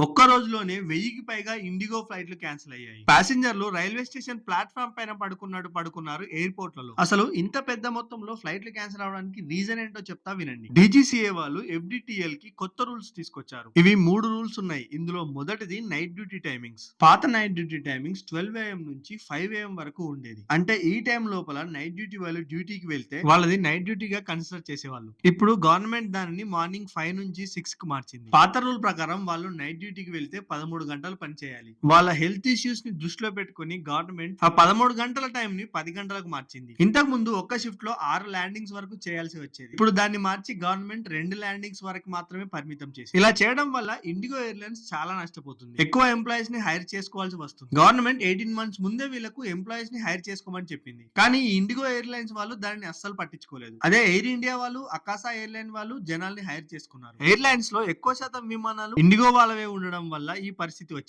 ఒక్క రోజులోనే వెయ్యికి పైగా ఇండిగో ఫ్లైట్లు క్యాన్సిల్ అయ్యాయి. ప్యాసింజర్లు రైల్వే స్టేషన్ ప్లాట్ఫామ్ పైన పడుకున్నాడు పడుకున్నారు ఎయిర్పోర్ట్లలో. అసలు ఇంత పెద్ద మొత్తంలో ఫ్లైట్లు క్యాన్సిల్ అవడానికి రీజన్ ఏంటో చెప్తా వినండి. డీజీసీఏ వాళ్ళు ఎఫ్డిటిఎల్కి కొత్త రూల్స్ తీసుకొచ్చారు. ఇవి మూడు రూల్స్ ఉన్నాయి. ఇందులో మొదటిది నైట్ డ్యూటీ టైమింగ్స్. పాత night duty timings twelve AM నుంచి ఫైవ్ ఏఎం వరకు ఉండేది. అంటే ఈ టైం లోపల నైట్ డ్యూటీ వాళ్ళు డ్యూటీకి వెళ్తే వాళ్ళది నైట్ డ్యూటీగా కన్సిడర్ చేసేవాళ్ళు. ఇప్పుడు గవర్నమెంట్ దానిని మార్నింగ్ ఫైవ్ నుంచి సిక్స్కి మార్చింది. పాత రూల్ ప్రకారం వాళ్ళు నైట్ డ్యూటీకి వెళ్తే పదమూడు గంటలు పని చేయాలి. వాళ్ళ హెల్త్ ఇష్యూస్ని దృష్టిలో పెట్టుకుని గవర్నమెంట్ ఆ పదమూడు గంటల టైం ని పది గంటలకు మార్చింది. ఇంతకు ముందు ఒక్క షిఫ్ట్లో ఆరు ల్యాండింగ్స్ వరకు చేయాల్సి వచ్చేది. ఇప్పుడు దాన్ని మార్చి గవర్నమెంట్ రెండు ల్యాండింగ్స్ వరకు మాత్రమే పరిమితం చేసి ఇలా చేయడం వల్ల ఇండిగో ఎయిర్లైన్స్ చాలా నష్టపోతుంది. ఎక్కువ ఎంప్లాయీస్ని హైర్ చేసుకోవాల్సి వస్తుంది. గవర్నమెంట్ ఎయిటీన్ మంత్స్ ముందే వీళ్ళకు ఎంప్లాయీస్ని హైర్ చేసుకోమని చెప్పింది. కానీ ఇండిగో ఎయిర్లైన్స్ వాళ్ళు దానిని అస్సలు పట్టించుకోలేదు. అదే ఎయిర్ ఇండియా వాళ్ళు అకాసా ఎయిర్లైన్ వాళ్ళు జనాల్ని హైర్ చేసుకున్నారు. ఎయిర్లైన్స్లో ఎక్కువ శాతం విమానాలు ఇండిగో వాళ్ళవే ఉండడం వల్ల ఈ పరిస్థితి వచ్చింది.